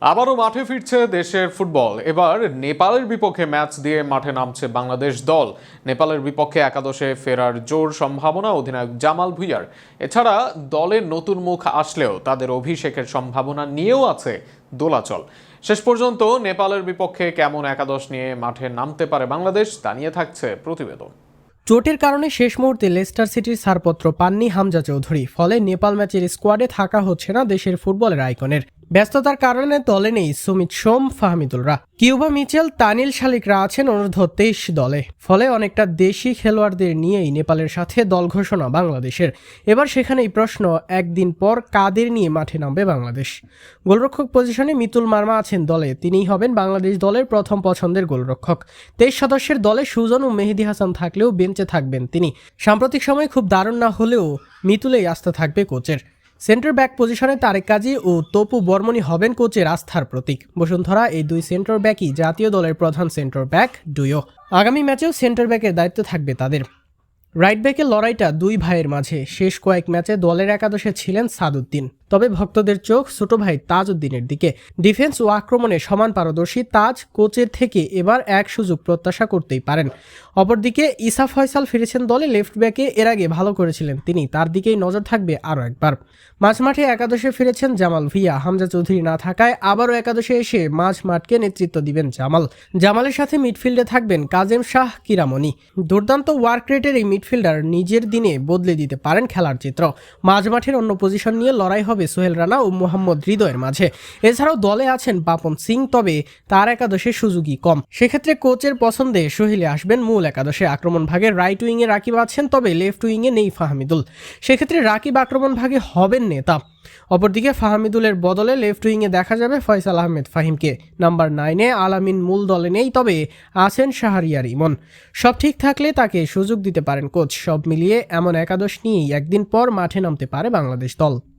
আবারও মাঠে ফিরছে দেশের ফুটবল। এবার নেপালের বিপক্ষে ম্যাচ দিয়ে মাঠে নামছে বাংলাদেশ দল। নেপালের বিপক্ষে একাদশে ফেরার জোর সম্ভাবনা অধিনায়ক জামাল ভুইয়ার। এছাড়া দলের নতুন মুখ আসলেও তাদের অভিষেকের সম্ভাবনা নিয়েও আছে দোলাচল। শেষ পর্যন্ত নেপালের বিপক্ষে কেমন একাদশ নিয়ে মাঠে নামতে পারে বাংলাদেশ, তা নিয়ে থাকছে প্রতিবেদন। চোটের কারণে শেষ মুহূর্তে লেস্টার সিটির ছাড়পত্র পাননি হামজা চৌধুরী। ফলে নেপাল ম্যাচের স্কোয়াডে থাকা হচ্ছে না দেশের ফুটবলের আইকনের। ব্যস্ততার কারণে দলে নেই সুমিত সোম ফাহমিদুলরা কিউবা মিচেল, তানিল শালিকরা আছেন অনূর্ধ্ব তেইশ দলে। ফলে অনেকটা দেশি খেলোয়াড়দের নিয়েই নেপালের সাথে দল ঘোষণা বাংলাদেশের। এবার সেখানেই প্রশ্ন, একদিন পর কাদের নিয়ে মাঠে নামবে বাংলাদেশ? গোলরক্ষক পজিশনে মিতুল মার্মা আছেন দলে, তিনিই হবেন বাংলাদেশ দলের প্রথম পছন্দের গোলরক্ষক। তেইশ সদস্যের দলে সুজন ও মেহেদি হাসান থাকলেও বেঞ্চে থাকবেন তিনি। সাম্প্রতিক সময়ে খুব দারুণ না হলেও মিতুলেই আস্থা থাকবে কোচের। সেন্টার ব্যাক পজিশনে তারেক কাজী ও তপু বর্মনি হবেন কোচের আস্থার প্রতীক। বসুন্ধরা এই দুই সেন্টার ব্যাকই জাতীয় দলের প্রধান সেন্টার ব্যাক ডুয়ো আগামী ম্যাচেও সেন্টার ব্যাকের দায়িত্ব থাকবে তাদের। রাইট ব্যাকের লড়াইটা দুই ভাইয়ের মাঝে। শেষ কয়েক ম্যাচে দলের একাদশে ছিলেন সাদুদ্দিন। তবে ভক্তদের চোখ ছোট ভাই তাজউদ্দিনের দিকে। ডিফেন্স ও আক্রমণে সমান পারদর্শী তাজ কোচের থেকে এবার এক সুযোগ প্রত্যাশা করতেই পারেন। অপরদিকে ইসা ফয়সাল ফিরেছেন দলে লেফট ব্যাকে, এর আগে ভালো করেছিলেন তিনি, তার দিকেই নজর থাকবে আরও একবার। মাঝমাঠে একাদশে ফিরেছেন জামাল ভিয়া, হামজা চৌধুরী না থাকায় আবারও একাদশে এসে মাঝ মাঠকে নেতৃত্ব দিবেন জামাল। জামালের সাথে মিডফিল্ডে থাকবেন কাজেম শাহ কিরামনি দুর্দান্ত ওয়ার্ক রেটের এই মিডফিল্ডার নিজের দিনে বদলে দিতে পারেন খেলার চিত্র। মাঝমাঠের অন্য পজিশন নিয়ে লড়াই হবে সোহেল রানা ও মোহাম্মদ হৃদয়ের মাঝে। এছাড়াও দলে আছেন পাপন সিং, তবে তার একাদশে সুযোগই কম। সেক্ষেত্রে কোচের পছন্দে সোহেলে আসবেন মূল একাদশে আক্রমণ ভাগে রাইট উইংয়ে রাকিব আছেন, তবে লেফট উইংয়ে নেই ফাহমিদুল। সেক্ষেত্রে রাকিব আক্রমণ ভাগে হবেন নেতা। অপরদিকে ফাহমিদুলের বদলে লেফট উইংয়ে দেখা যাবে ফয়সাল আহমেদ ফাহিমকে। নাম্বার নাইনে আলামিন মূল দলে নেই, তবে আছেন শাহরিয়ার ইমন। সব ঠিক থাকলে তাকে সুযোগ দিতে পারেন কোচ। সব মিলিয়ে এমন একাদশ নিয়েই একদিন পর মাঠে নামতে পারে বাংলাদেশ দল।